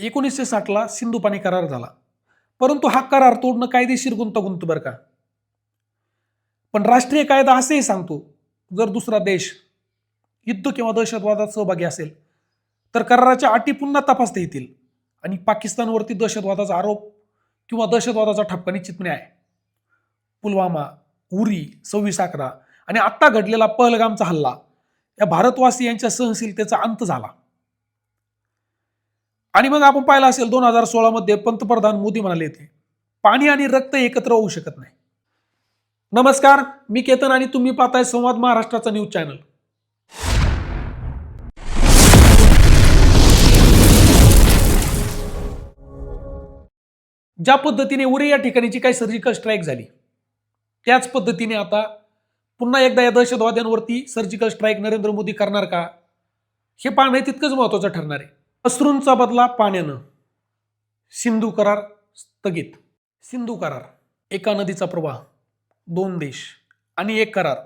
एकोणीसशे साठला सिंधू पाणी करार झाला. परंतु हा करार तोडणं कायदेशीर गुंतागुंत बरं का? पण राष्ट्रीय कायदा असेही सांगतो जर दुसरा देश युद्ध किंवा दहशतवादात सहभागी असेल तर कराराच्या अटी पुन्हा तपासता येतील आणि पाकिस्तानवरती दहशतवादाचा आरोप किंवा दहशतवादाचा ठपका निश्चित आहे पुलवामा उरी सव्वीस अकरा आणि आत्ता घडलेला पहलगामचा हल्ला या भारतवासियांच्या सहनशीलतेचा अंत झाला. आणि मग आपण पाहिलं असेल दोन हजार सोळामध्ये पंतप्रधान मोदी म्हणाले ते पाणी आणि रक्त एकत्र होऊ शकत नाही. नमस्कार मी केतन आणि तुम्ही पाहताय संवाद महाराष्ट्राचा न्यूज चॅनल. ज्या पद्धतीने उरे या ठिकाणीची काही सर्जिकल स्ट्राईक झाली त्याच पद्धतीने आता पुन्हा एकदा या दहशतवाद्यांवरती सर्जिकल स्ट्राईक नरेंद्र मोदी करणार का? हे पाहणं तितकंच महत्वाचं ठरणार आहे. अश्रूंचा बदला पाण्यानं. सिंधू करार स्थगित. सिंधू करार एका नदीचा प्रवाह दोन देश आणि एक करार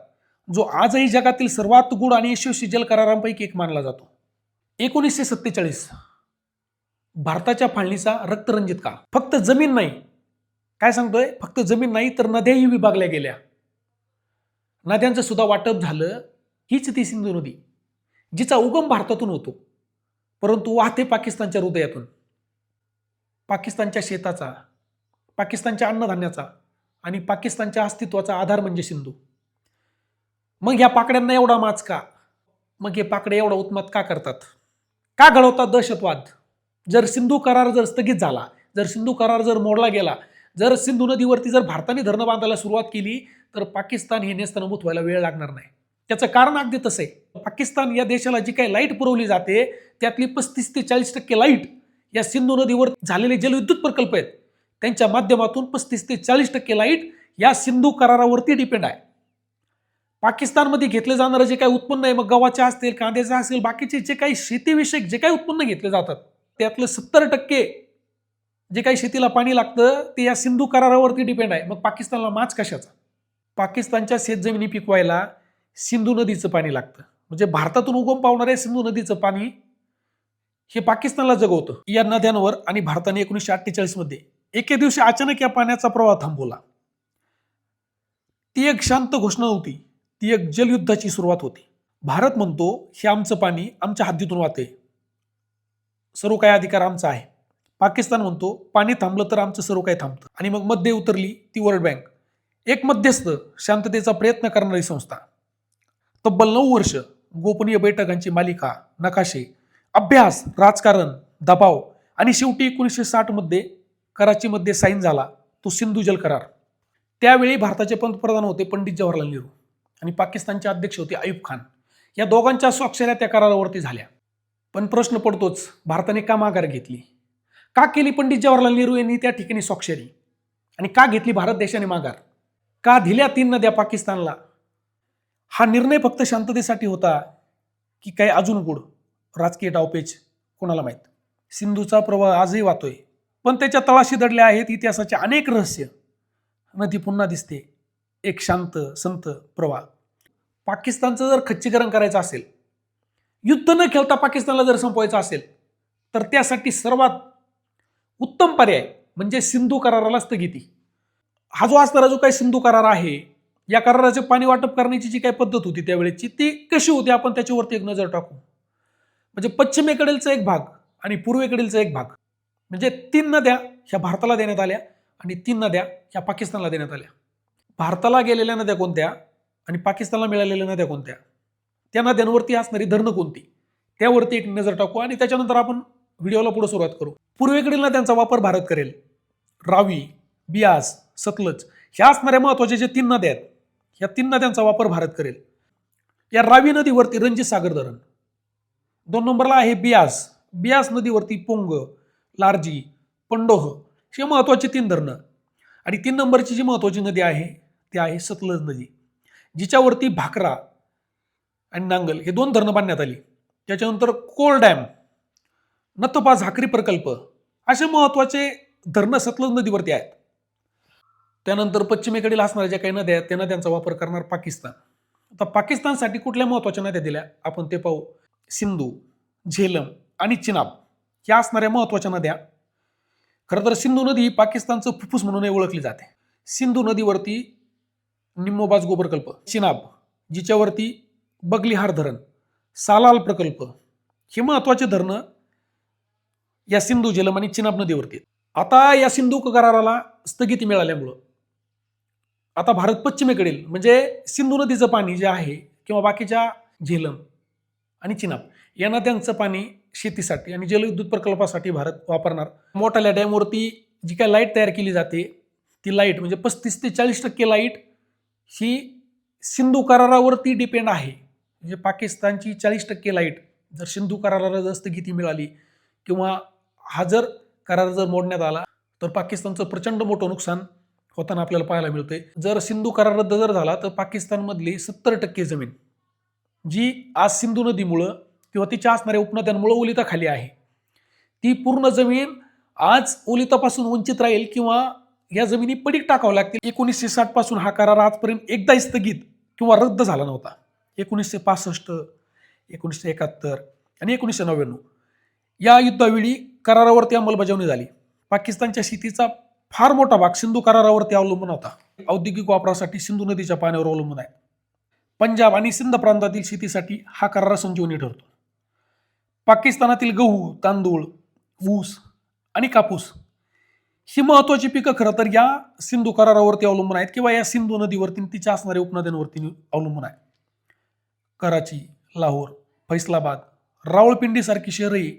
जो आजही जगातील सर्वात गुढ आणि यशस्वी जल करारांपैकी एक मानला जातो. एकोणीसशे सत्तेचाळीस भारताच्या फाळणीचा रक्तरंजित काळ. फक्त जमीन नाही. काय सांगतोय? फक्त जमीन नाही तर नद्याही विभागल्या गेल्या. नद्यांचं सुद्धा वाटप झालं हीच ती सिंधू नदी जिचा उगम भारतातून होतो. परंतु वाहते पाकिस्तानच्या हृदयातून. पाकिस्तानच्या शेताचा पाकिस्तानच्या अन्नधान्याचा आणि पाकिस्तानच्या अस्तित्वाचा आधार म्हणजे सिंधू. मग ह्या पाकड्यांना एवढा माच का? मग हे पाकडे एवढा उत्मात का करतात? का घडवतात दहशतवाद? जर सिंधू करार जर स्थगित झाला जर सिंधू करार जर मोडला गेला जर सिंधू नदीवरती जर भारताने धरणं बांधायला सुरुवात केली तर पाकिस्तान हे नेस्तनभूत व्हायला वेळ लागणार नाही. त्याचं कारण अगदी तसं. आहे पाकिस्तान या देशाला जी काही लाइट पुरवली जाते त्यातली पस्तीस ते चाळीस टक्के लाइट या सिंधू नदीवर झालेले जलविद्युत प्रकल्प आहेत. त्यांच्या माध्यमातून पस्तीस ते चाळीस टक्के लाइट या सिंधू करारावरती डिपेंड आहे. पाकिस्तानमध्ये घेतलं जाणारं जे काही उत्पन्न आहे मग गव्हाचे असतील कांद्याचे असतील बाकीचे जे काही शेतीविषयक जे काही उत्पन्न घेतले जातात त्यातलं सत्तर टक्के जे काही शेतीला पाणी लागतं ते या सिंधू करारावरती डिपेंड आहे. मग पाकिस्तानला माच कशाचा? पाकिस्तानच्या शेतजमिनी पिकवायला सिंधू नदीचं पाणी लागतं. म्हणजे भारतातून उगम पावणाऱ्या सिंधू नदीचं पाणी हे पाकिस्तानला जगवतं. या नद्यांवर आणि भारताने एकोणीसशे अठ्ठेचाळीसमध्ये एके दिवशी अचानक या पाण्याचा प्रवाह थांबवला. ती एक शांत घोषणा होती. ती एक जलयुद्धाची सुरुवात होती. भारत म्हणतो हे आमचं पाणी आमच्या हद्दीतून वाहते सर्व काही अधिकार आमचा आहे. पाकिस्तान म्हणतो पाणी थांबलं तर आमचं सर्व काही थांबतं. आणि मग मध्ये उतरली ती वर्ल्ड बँक. एक मध्यस्थ शांततेचा प्रयत्न करणारी संस्था. तब्बल नऊ वर्ष गोपनीय बैठकांची मालिका नकाशे अभ्यास राजकारण दबाव आणि शेवटी एकोणीसशे साठमध्ये कराचीमध्ये साईन झाला तो सिंधू जल करार. त्यावेळी भारताचे पंतप्रधान होते पंडित जवाहरलाल नेहरू आणि पाकिस्तानचे अध्यक्ष होते अयूब खान. या दोघांच्या स्वाक्षऱ्या त्या करारावरती झाल्या. पण प्रश्न पडतोच भारताने का माघार घेतली? का केली पंडित जवाहरलाल नेहरू यांनी त्या ठिकाणी स्वाक्षरी? आणि का घेतली भारत देशाने माघार? का दिल्या तीन नद्या पाकिस्तानला? हा निर्णय फक्त शांततेसाठी होता की काय अजून गुड राजकीय डावपेच कोणाला माहीत? सिंधूचा प्रवाह आजही वाहतोय. पण त्याच्या तळाशी दडले आहेत इतिहासाचे अनेक रहस्य. नदी पुन्हा दिसते. एक शांत संत प्रवाह. पाकिस्तानचं जर खच्चीकरण करायचं असेल युद्ध न खेळता पाकिस्तानला जर संपवायचं असेल तर त्यासाठी सर्वात उत्तम पर्याय म्हणजे सिंधू कराराला स्थगिती. हा जो असणारा जो काही सिंधू करार आहे या कराराचे पाणी वाटप करण्याची जी काही पद्धत होती त्यावेळेची ती कशी होती? आपण त्याच्यावरती एक नजर टाकू. म्हणजे पश्चिमेकडीलचा एक भाग आणि पूर्वेकडीलचा एक भाग. म्हणजे तीन नद्या ह्या भारताला देण्यात आल्या आणि तीन नद्या ह्या पाकिस्तानला देण्यात आल्या. भारताला गेलेल्या नद्या कोणत्या आणि पाकिस्तानला मिळालेल्या नद्या कोणत्या? त्या नद्यांवरती असणारी धरणं कोणती? त्यावरती एक नजर टाकू आणि त्याच्यानंतर आपण व्हिडिओला पुढे सुरुवात करू. पूर्वेकडील नद्यांचा वापर भारत करेल. रावी बियास सतलज ह्या असणाऱ्या महत्त्वाच्या जे तीन नद्या आहेत ह्या तीन नद्यांचा वापर भारत करेल. या रावी नदीवरती रणजित सागर धरण. दोन नंबरला आहे बियास. बियास नदीवरती पोंग लार्जी पंडोह हे महत्वाची तीन धरणं. आणि तीन नंबरची जी महत्वाची नदी आहे ती आहे सतलज नदी जिच्यावरती भाकरा आणि नांगल हे दोन धरणं बांधण्यात आली. त्याच्यानंतर कोल डॅम नतपा झाकरी प्रकल्प असे महत्त्वाचे धरणं सतलज नदीवरती आहेत. त्यानंतर पश्चिमेकडील असणाऱ्या ज्या काही नद्या आहेत त्या नद्यांचा वापर करणार पाकिस्तान. आता पाकिस्तानसाठी कुठल्या महत्त्वाच्या नद्या दिल्या? आपण ते पाहू. सिंधू झेलम आणि चिनाब ह्या असणाऱ्या महत्त्वाच्या नद्या. खरं तर सिंधू नदी ही पाकिस्तानचं फुफ्फुस म्हणूनही ओळखली जाते. सिंधू नदीवरती निम्मोबाज गोबर प्रकल्प चिनाब जिच्यावरती बगलिहार धरण सालाल प्रकल्प हे महत्त्वाचे धरणं या सिंधू झेलम आणि चिनाब नदीवरती आता या सिंधू कराराला स्थगिती मिळाल्यामुळं आता भारत पश्चिमेकडील म्हणजे सिंधू नदीचं पाणी जे आहे किंवा बाकीच्या झेलम आणि चिनाब. या नद्यांचं पाणी शेतीसाठी आणि जलविद्युत प्रकल्पासाठी भारत वापरणार. मोठाल्या डॅमवरती जी काय लाइट तयार केली जाते ती लाइट म्हणजे पस्तीस ते चाळीस टक्के लाइट ही सिंधू करारावरती डिपेंड आहे. म्हणजे पाकिस्तानची चाळीस टक्के लाइट जर सिंधू कराराला जर स्थगिती मिळाली किंवा हा जर करार जर मोडण्यात आला तर पाकिस्तानचं प्रचंड मोठं नुकसान होताना आपल्याला पाहायला मिळतंय. जर सिंधू करार रद्द जर झाला तर पाकिस्तानमधली सत्तर टक्के जमीन जी आज सिंधू नदीमुळं किंवा तिच्या असणाऱ्या उपनद्यांमुळं ओलिताखाली आहे. ती पूर्ण जमीन आज ओलितापासून वंचित राहील किंवा या जमिनी पडीक टाकावं लागतील. एकोणीसशे साठपासून हा करार आजपर्यंत एकदाही स्थगित किंवा रद्द झाला नव्हता. एकोणीसशे पासष्ट एकोणीसशे एकाहत्तर आणि एकोणीसशे नव्याण्णव या युद्धावेळी करारावरती अंमलबजावणी झाली. पाकिस्तानच्या शेतीचा फार मोठा भाग सिंधू करारावरती अवलंबून होता. औद्योगिक वापरासाठी सिंधू नदीच्या पाण्यावर अवलंबून आहे. पंजाब आणि सिंध प्रांतातील शेतीसाठी हा करार संजीवनी ठरतो. पाकिस्तानातील गहू तांदूळ ऊस आणि कापूस ही महत्वाची पिकं खरं तर या सिंधू करारावरती अवलंबून आहेत किंवा या सिंधू नदीवरती तिच्या असणाऱ्या उपनद्यांवरती अवलंबून आहे कराची लाहोर फैसलाबाद रावळपिंडीसारखी शहरही